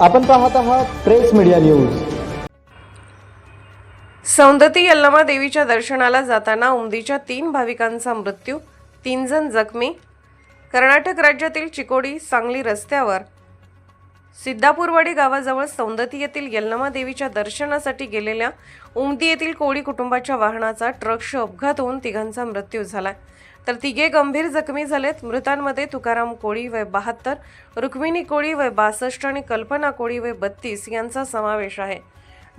आपण पाहत आहात press media news. Saundatti Yellamma देवीच्या दर्शनाला जाताना उमदीच्या तीन भाविकांचा मृत्यू तीन जण जखमी. कर्नाटक राज्यातील चिकोडी सांगली रस्त्यावर. सिद्धापूरवाडी गावाजवळ सौंदती येथील यल्लमा देवीच्या दर्शनासाठी गेलेल्या उमदी येथील कोळी कुटुंबाच्या वाहनाचा ट्रकशी अपघात होऊन तिघांचा मृत्यू झाला तर तिघे गंभीर जखमी झालेत. मृतांमध्ये तुकाराम कोळी वय बहात्तर रुक्मिणी कोळी वय बासष्ट आणि कल्पना कोळी वय बत्तीस यांचा समावेश आहे.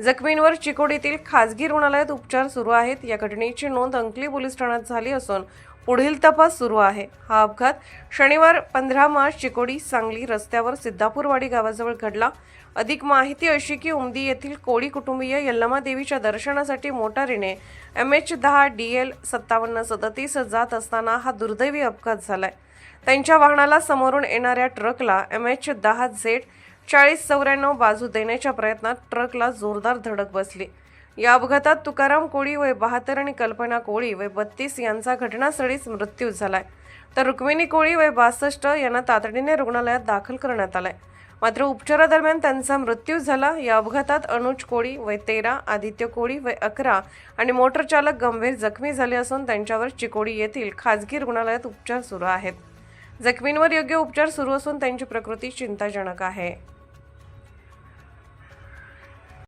जखमींवर चिकोडीतील खासगी रुग्णालयात उपचार सुरू आहेत. या घटनेची नोंद अंकली पोलीस ठाण्यात झाली असून पुढील तपास सुरू आहे. हा अपघात शनिवार पंधरा मार्च चिकोडी सांगली रस्त्यावर सिद्धापूरवाडी गावाजवळ घडला. अधिक माहिती अशी की उमदी येथील कोळी कुटुंबीय यल्लमा देवीच्या दर्शनासाठी मोटारीने एम एच दहा डी एल सत्तावन्न सदतीस जात असताना हा दुर्दैवी अपघात झालाय. त्यांच्या वाहनाला समोरून येणाऱ्या ट्रकला एम एच दहा झेड चाळीस चौऱ्याण्णव बाजू देण्याच्या प्रयत्नात ट्रकला जोरदार धडक बसली. या अपघातात तुकाराम कोळी वय बहात्तर आणि कल्पना कोळी वय बत्तीस यांचा घटनास्थळीच मृत्यू झालाय. तर रुक्मिणी कोळी वय बासष्ट यांना तातडीने रुग्णालयात दाखल करण्यात आलाय. मात्र उपचारादरम्यान त्यांचा मृत्यू झाला. या अपघातात अनुज कोळी वय तेरा आदित्य कोळी वय अकरा आणि मोटर चालक गंभीर जखमी झाले असून त्यांच्यावर चिकोडी येथील खाजगी रुग्णालयात उपचार सुरू आहेत. जखमींवर योग्य उपचार सुरू असून त्यांची प्रकृती चिंताजनक आहे.